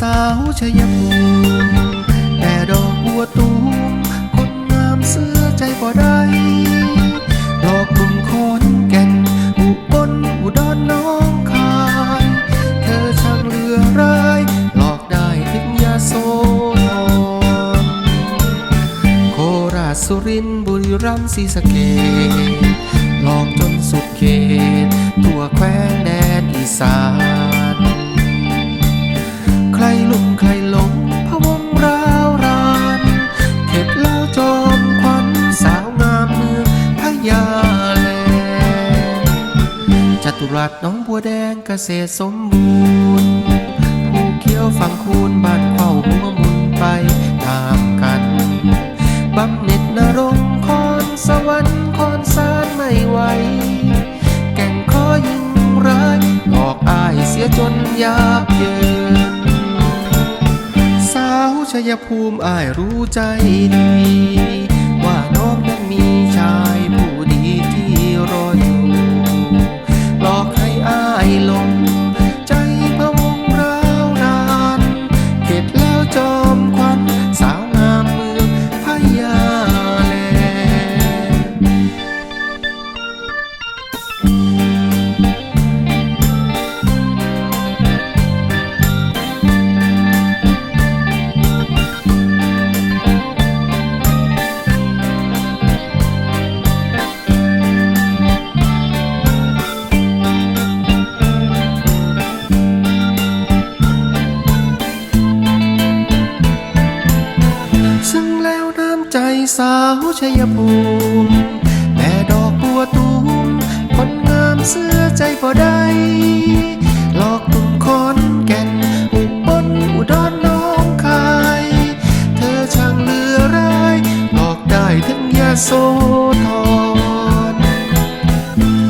สาวชยภูมิแต่ดอกบัวตูมคนงามเสื้อใจบ่ได้หลอกกลุ่มคนแก่นอุบลอุดรน้องคายเธอช่างเรือร้ายหลอกได้ถึงยาโสธรโคราชสุรินทร์บุรีรัมย์ศรีสะเกษหลอกจนสุดเขต ทั่วแคว้นแดนอีสาน รัสน้องบัวแดงเกษตรสมบูรณ์ผู้เขียวฝั่งคูนบ้านเข้าหัวมุนไปตามกันบำเหน็จนรงค์คอนสวรรค์คอนสารไม่ไหวแก่งคอยิงร้ายหลอกอายเสียจนยับเยินสาวชยภูมิอายรู้ใจดี ว่าน้องนั้น สาวชยภูมิแม่ดอกบัวตูมคนงามเสื้อใจพอได้หลอกกลุ่มคนแก่นอุบลอุดรน้องคาย เธอช่างเหลือร้ายหลอกได้ถึงยาโสธร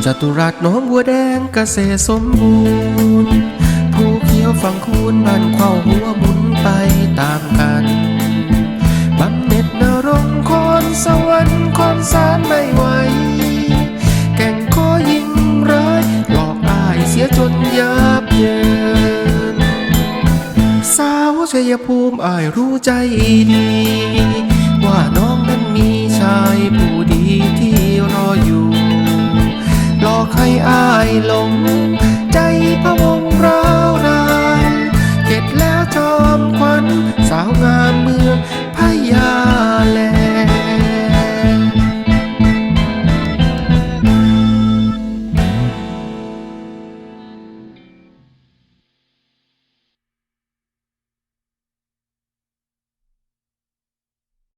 จตุรัสน้องบัวแดงเกษตรสมบูรณ์ ผู้เขียวฝั่งคูนบ้านเข้าหัวหมุนไปตามกัน ยับเยินสาวชัยภูมิอายรู้ใจดี ว่าน้องนั้นมีชายผู้ดีที่รออยู่รอใครอายหลง ใจพะวงร้าวรานเก็ดแล้วจอมควันสาวงามมือ